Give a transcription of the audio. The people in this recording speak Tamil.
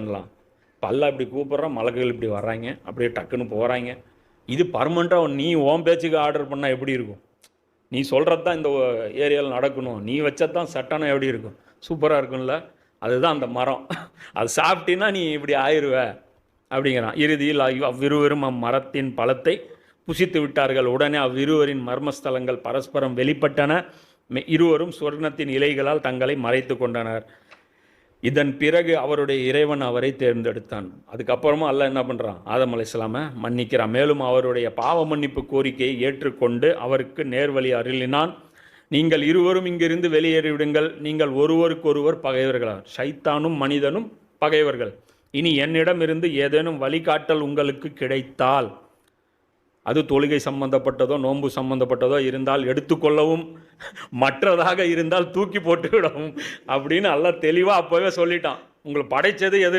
பண்ணலாம். பல்ல இப்படி கூப்பிட்றான் மலக்குகள் இப்படி வர்றாங்க. அப்படியே டக்குன்னு போகிறாங்க இது பர்மனெண்ட்டாக நீ ஓன் பேச்சுக்கு ஆர்டர் பண்ணால் எப்படி இருக்கும்? நீ சொல்கிறது தான் இந்த ஏரியாவில் நடக்கணும். நீ வச்சது தான் சட்டனம் எப்படி இருக்கும்? சூப்பராக இருக்கும்ல. அதுதான் அந்த மரம். அது சாப்பிட்டீன்னா நீ இப்படி ஆயிடுவ அப்படிங்கிறான். இறுதியில் அவ்விருவரும் அம்மரத்தின் பழத்தை புசித்து விட்டார்கள். உடனே அவ்விருவரின் மர்மஸ்தலங்கள் பரஸ்பரம் வெளிப்பட்டன. இருவரும் சுவர்ணத்தின் இலைகளால் தங்களை மறைத்து கொண்டனர். இதன் பிறகு அவருடைய இறைவன் அவரை தேர்ந்தெடுத்தான். அதுக்கப்புறமா அல்ல என்ன பண்ணுறான் ஆதம் இஸ்லாமை மன்னிக்கிறான். மேலும் அவருடைய பாவ மன்னிப்பு கோரிக்கையை ஏற்றுக்கொண்டு அவருக்கு நேர்வழி அருளினான். நீங்கள் இருவரும் இங்கிருந்து வெளியேறிவிடுங்கள். நீங்கள் ஒருவருக்கொருவர் பகைவர்களார். ஷைத்தானும் மனிதனும் பகைவர்கள். இனி என்னிடமிருந்து ஏதேனும் வழிகாட்டல் உங்களுக்கு கிடைத்தால் அது தொழுகை சம்பந்தப்பட்டதோ நோன்பு சம்பந்தப்பட்டதோ இருந்தால் எடுத்துக்கொள்ளவும் மற்றதாக இருந்தால் தூக்கி போட்டுவிடவும் அப்படின்னு எல்லாம் தெளிவாக அப்போவே சொல்லிட்டான். உங்களை படைத்தது எதற்கு?